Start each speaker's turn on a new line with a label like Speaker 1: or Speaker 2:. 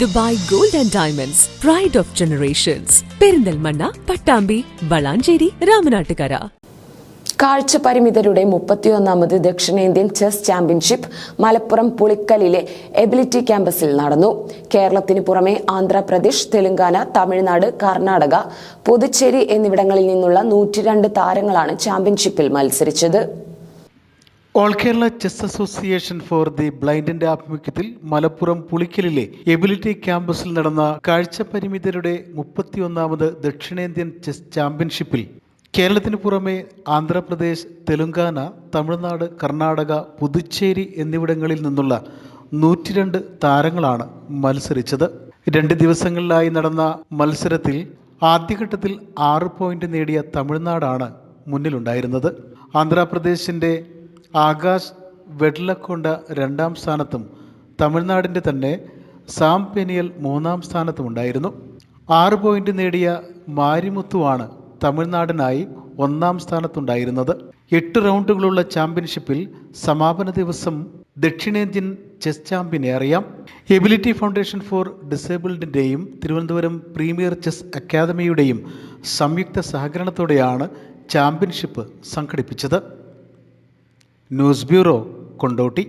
Speaker 1: Dubai gold and diamonds pride of generations Perinthalmanna Pattambi Valanchery Ramanattukara.
Speaker 2: കാഴ്ച പരിമിതരുടെ മുപ്പത്തിയൊന്നാമത് ദക്ഷിണേന്ത്യൻ ചെസ് ചാമ്പ്യൻഷിപ്പ് മലപ്പുറം പുളിക്കലിലെ എബിലിറ്റി ക്യാമ്പസിൽ നടന്നു. കേരളത്തിന് പുറമെ ആന്ധ്രാപ്രദേശ് തെലങ്കാന തമിഴ്നാട് കർണാടക പുതുച്ചേരി എന്നിവിടങ്ങളിൽ നിന്നുള്ള നൂറ്റിരണ്ട് താരങ്ങളാണ് ചാമ്പ്യൻഷിപ്പിൽ മത്സരിച്ചത്.
Speaker 3: All Kerala chess association for the ബ്ലൈൻഡിന്റെ ആഭിമുഖ്യത്തിൽ മലപ്പുറം പുളിക്കലിലെ എബിലിറ്റി ക്യാമ്പസിൽ നടന്ന കാഴ്ചപരിമിതരുടെ മുപ്പത്തിയൊന്നാമത് ദക്ഷിണേന്ത്യൻ ചെസ് ചാമ്പ്യൻഷിപ്പിൽ കേരളത്തിന് പുറമെ ആന്ധ്രാപ്രദേശ് തെലുങ്കാന തമിഴ്നാട് കർണാടക പുതുച്ചേരി എന്നിവിടങ്ങളിൽ നിന്നുള്ള നൂറ്റിരണ്ട് താരങ്ങളാണ് മത്സരിച്ചത്. രണ്ട് ദിവസങ്ങളിലായി നടന്ന മത്സരത്തിൽ ആദ്യഘട്ടത്തിൽ ആറ് പോയിന്റ് നേടിയ തമിഴ്നാടാണ് മുന്നിലുണ്ടായിരുന്നത്. ആന്ധ്രാപ്രദേശിന്റെ ആകാശ് വെഡ്ലക്കൊണ്ട രണ്ടാം സ്ഥാനത്തും. തമിഴ്നാടിന്റെ തന്നെ സാം പെനിയൽ മൂന്നാം സ്ഥാനത്തുമുണ്ടായിരുന്നു ആറ് പോയിന്റ് നേടിയ മാരിമുത്തുവാണ് തമിഴ്നാടിനായി ഒന്നാം സ്ഥാനത്തുണ്ടായിരുന്നത്. എട്ട് റൗണ്ടുകളുള്ള ചാമ്പ്യൻഷിപ്പിൽ സമാപന ദിവസം ദക്ഷിണേന്ത്യൻ ചെസ് ചാമ്പ്യനെ അറിയാം. എബിലിറ്റി ഫൗണ്ടേഷൻ ഫോർ ഡിസേബിൾഡിന്റെയും തിരുവനന്തപുരം പ്രീമിയർ ചെസ് അക്കാദമിയുടെയും സംയുക്ത സഹകരണത്തോടെയാണ് ചാമ്പ്യൻഷിപ്പ് സംഘടിപ്പിച്ചത്. News bureau Kondotty